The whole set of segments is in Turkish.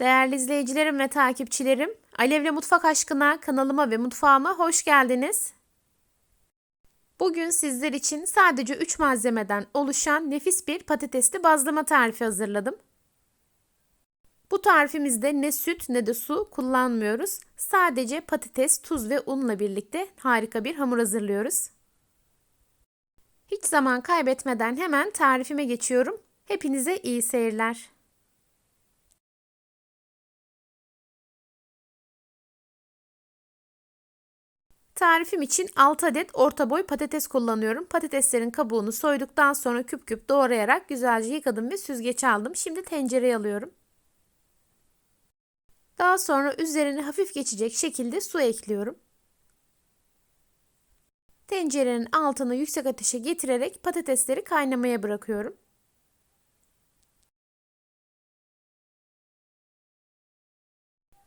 Değerli izleyicilerim ve takipçilerim, Alevle Mutfak Aşkına kanalıma ve mutfağıma hoş geldiniz. Bugün sizler için sadece 3 malzemeden oluşan nefis bir patatesli bazlama tarifi hazırladım. Bu tarifimizde ne süt ne de su kullanmıyoruz. Sadece patates, tuz ve unla birlikte harika bir hamur hazırlıyoruz. Hiç zaman kaybetmeden hemen tarifime geçiyorum. Hepinize iyi seyirler. Tarifim için 6 adet orta boy patates kullanıyorum. Patateslerin kabuğunu soyduktan sonra küp küp doğrayarak güzelce yıkadım ve süzgeçe aldım. Şimdi tencereye alıyorum. Daha sonra üzerine hafif geçecek şekilde su ekliyorum. Tencerenin altını yüksek ateşe getirerek patatesleri kaynamaya bırakıyorum.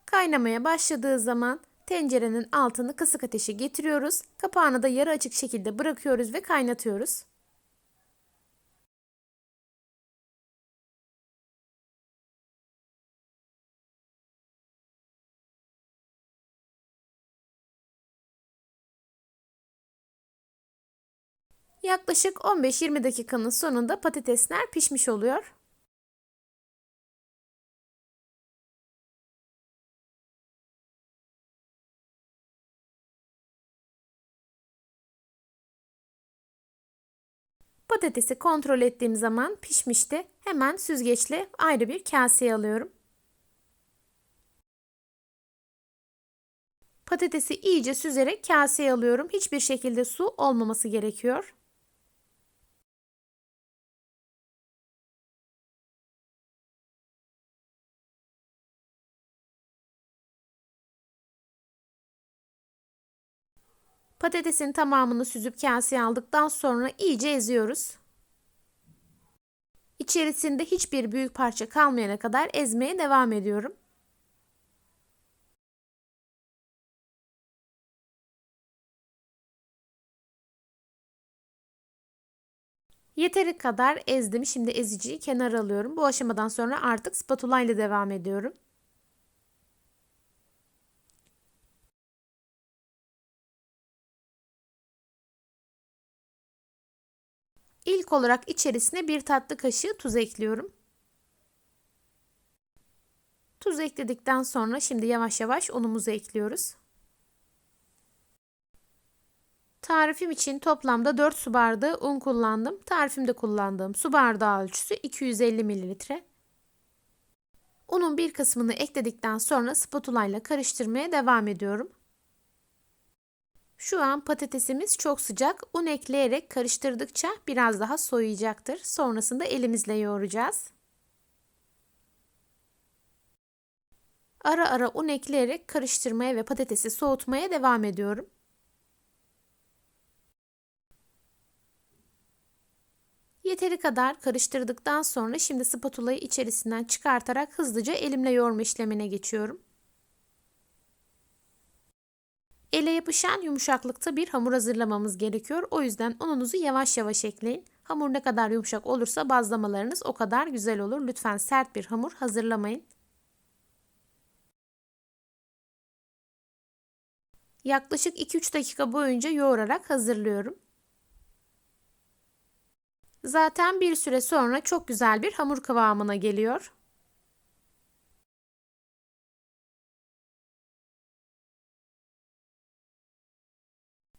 Kaynamaya başladığı zaman tencerenin altını kısık ateşe getiriyoruz. Kapağını da yarı açık şekilde bırakıyoruz ve kaynatıyoruz. Yaklaşık 15-20 dakikanın sonunda patatesler pişmiş oluyor. Patatesi kontrol ettiğim zaman pişmişti. Hemen süzgeçle ayrı bir kaseye alıyorum. Patatesi iyice süzerek kaseye alıyorum. Hiçbir şekilde su olmaması gerekiyor. Patatesin tamamını süzüp kaseye aldıktan sonra iyice eziyoruz. İçerisinde hiçbir büyük parça kalmayana kadar ezmeye devam ediyorum. Yeteri kadar ezdim. Şimdi eziciyi kenara alıyorum. Bu aşamadan sonra artık spatula ile devam ediyorum. İlk olarak içerisine bir tatlı kaşığı tuz ekliyorum. Tuz ekledikten sonra şimdi yavaş yavaş unumuzu ekliyoruz. Tarifim için toplamda 4 su bardağı un kullandım. Tarifimde kullandığım su bardağı ölçüsü 250 mililitre. Unun bir kısmını ekledikten sonra spatula ile karıştırmaya devam ediyorum. Şu an patatesimiz çok sıcak. Un ekleyerek karıştırdıkça biraz daha soğuyacaktır. Sonrasında elimizle yoğuracağız. Ara ara un ekleyerek karıştırmaya ve patatesi soğutmaya devam ediyorum. Yeteri kadar karıştırdıktan sonra şimdi spatulayı içerisinden çıkartarak hızlıca elimle yoğurma işlemine geçiyorum. Ele yapışan yumuşaklıkta bir hamur hazırlamamız gerekiyor. O yüzden ununuzu yavaş yavaş ekleyin. Hamur ne kadar yumuşak olursa bazlamalarınız o kadar güzel olur. Lütfen sert bir hamur hazırlamayın. Yaklaşık 2-3 dakika boyunca yoğurarak hazırlıyorum. Zaten bir süre sonra çok güzel bir hamur kıvamına geliyor.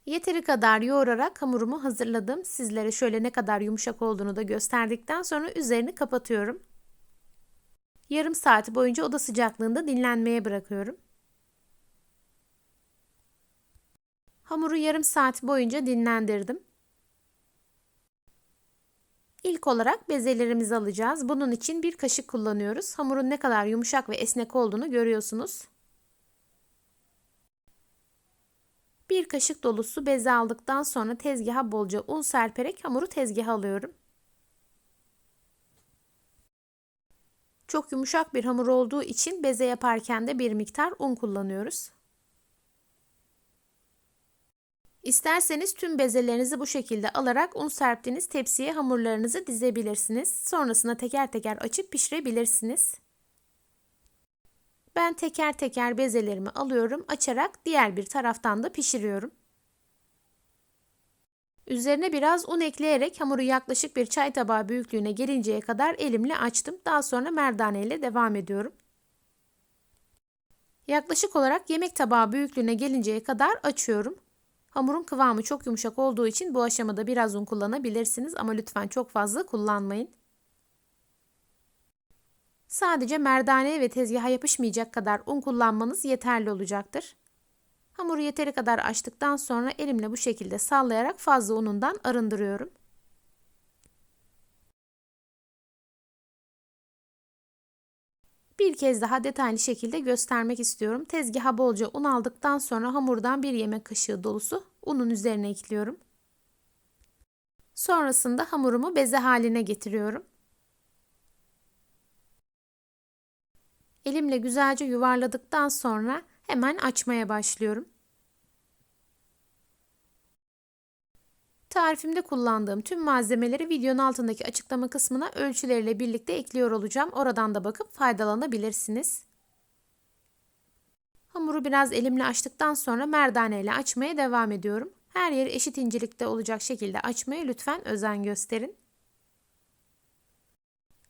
Yeteri kadar yoğurarak hamurumu hazırladım. Sizlere şöyle ne kadar yumuşak olduğunu da gösterdikten sonra üzerini kapatıyorum. Yarım saat boyunca oda sıcaklığında dinlenmeye bırakıyorum. Hamuru yarım saat boyunca dinlendirdim. İlk olarak bezelerimizi alacağız. Bunun için bir kaşık kullanıyoruz. Hamurun ne kadar yumuşak ve esnek olduğunu görüyorsunuz. Bir kaşık dolusu beze aldıktan sonra tezgaha bolca un serperek hamuru tezgaha alıyorum. Çok yumuşak bir hamur olduğu için beze yaparken de bir miktar un kullanıyoruz. İsterseniz tüm bezelerinizi bu şekilde alarak un serptiğiniz tepsiye hamurlarınızı dizebilirsiniz. Sonrasında teker teker açıp pişirebilirsiniz. Ben teker teker bezelerimi alıyorum, açarak diğer bir taraftan da pişiriyorum. Üzerine biraz un ekleyerek hamuru yaklaşık bir çay tabağı büyüklüğüne gelinceye kadar elimle açtım. Daha sonra merdane ile devam ediyorum. Yaklaşık olarak yemek tabağı büyüklüğüne gelinceye kadar açıyorum. Hamurun kıvamı çok yumuşak olduğu için bu aşamada biraz un kullanabilirsiniz ama lütfen çok fazla kullanmayın. Sadece merdaneye ve tezgaha yapışmayacak kadar un kullanmanız yeterli olacaktır. Hamuru yeteri kadar açtıktan sonra elimle bu şekilde sallayarak fazla unundan arındırıyorum. Bir kez daha detaylı şekilde göstermek istiyorum. Tezgaha bolca un aldıktan sonra hamurdan bir yemek kaşığı dolusu unun üzerine ekliyorum. Sonrasında hamurumu beze haline getiriyorum. Elimle güzelce yuvarladıktan sonra hemen açmaya başlıyorum. Tarifimde kullandığım tüm malzemeleri videonun altındaki açıklama kısmına ölçüleriyle birlikte ekliyor olacağım. Oradan da bakıp faydalanabilirsiniz. Hamuru biraz elimle açtıktan sonra merdane ile açmaya devam ediyorum. Her yeri eşit incelikte olacak şekilde açmaya lütfen özen gösterin.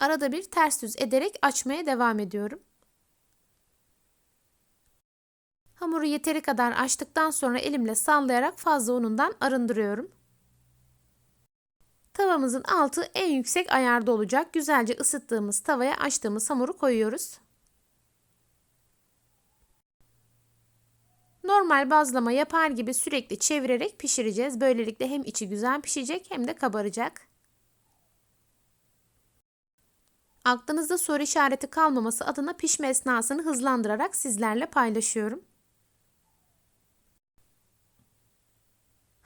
Arada bir ters düz ederek açmaya devam ediyorum. Hamuru yeteri kadar açtıktan sonra elimle sallayarak fazla unundan arındırıyorum. Tavamızın altı en yüksek ayarda olacak. Güzelce ısıttığımız tavaya açtığımız hamuru koyuyoruz. Normal bazlama yapar gibi sürekli çevirerek pişireceğiz. Böylelikle hem içi güzel pişecek hem de kabaracak. Aklınızda soru işareti kalmaması adına pişme esnasını hızlandırarak sizlerle paylaşıyorum.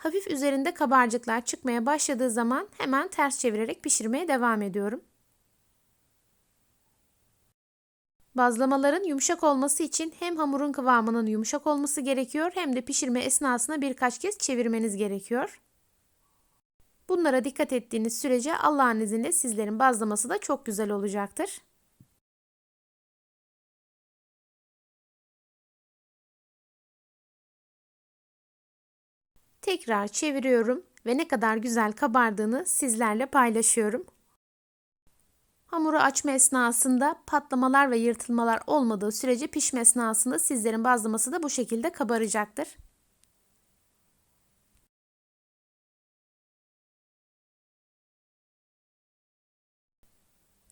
Hafif üzerinde kabarcıklar çıkmaya başladığı zaman hemen ters çevirerek pişirmeye devam ediyorum. Bazlamaların yumuşak olması için hem hamurun kıvamının yumuşak olması gerekiyor hem de pişirme esnasında birkaç kez çevirmeniz gerekiyor. Bunlara dikkat ettiğiniz sürece Allah'ın izniyle sizlerin bazlaması da çok güzel olacaktır. Tekrar çeviriyorum ve ne kadar güzel kabardığını sizlerle paylaşıyorum. Hamuru açma esnasında patlamalar ve yırtılmalar olmadığı sürece pişme esnasında sizlerin bazlaması da bu şekilde kabaracaktır.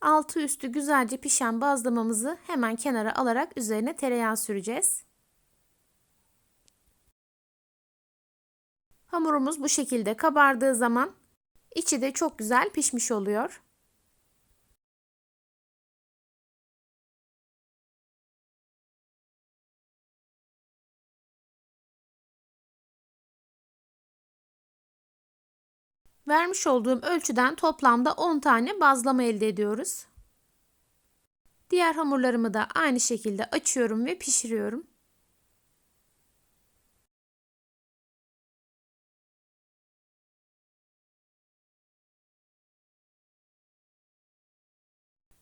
Altı üstü güzelce pişen bazlamamızı hemen kenara alarak üzerine tereyağı süreceğiz. Hamurumuz bu şekilde kabardığı zaman içi de çok güzel pişmiş oluyor. Vermiş olduğum ölçüden toplamda 10 tane bazlama elde ediyoruz. Diğer hamurlarımı da aynı şekilde açıyorum ve pişiriyorum.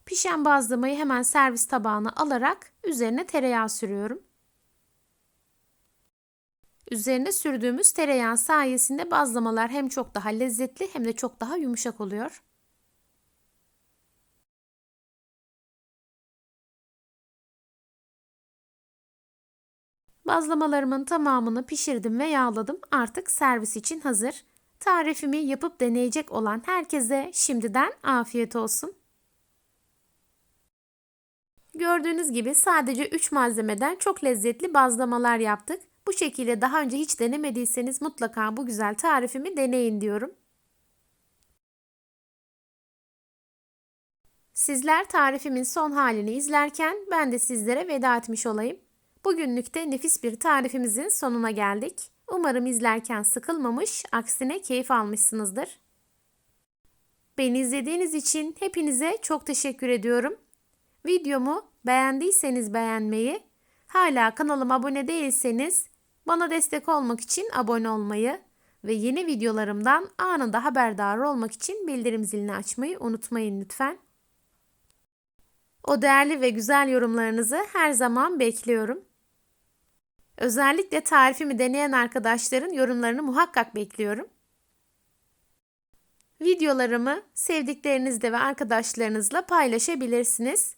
Pişen bazlamayı hemen servis tabağına alarak üzerine tereyağı sürüyorum. Üzerine sürdüğümüz tereyağı sayesinde bazlamalar hem çok daha lezzetli hem de çok daha yumuşak oluyor. Bazlamalarımın tamamını pişirdim ve yağladım. Artık servis için hazır. Tarifimi yapıp deneyecek olan herkese şimdiden afiyet olsun. Gördüğünüz gibi sadece 3 malzemeden çok lezzetli bazlamalar yaptık. Bu şekilde daha önce hiç denemediyseniz mutlaka bu güzel tarifimi deneyin diyorum. Sizler tarifimin son halini izlerken ben de sizlere veda etmiş olayım. Bugünlük de nefis bir tarifimizin sonuna geldik. Umarım izlerken sıkılmamış, aksine keyif almışsınızdır. Beni izlediğiniz için hepinize çok teşekkür ediyorum. Videomu beğendiyseniz beğenmeyi, hala kanalıma abone değilseniz bana destek olmak için abone olmayı ve yeni videolarımdan anında haberdar olmak için bildirim zilini açmayı unutmayın lütfen. O değerli ve güzel yorumlarınızı her zaman bekliyorum. Özellikle tarifimi deneyen arkadaşların yorumlarını muhakkak bekliyorum. Videolarımı sevdiklerinizle ve arkadaşlarınızla paylaşabilirsiniz.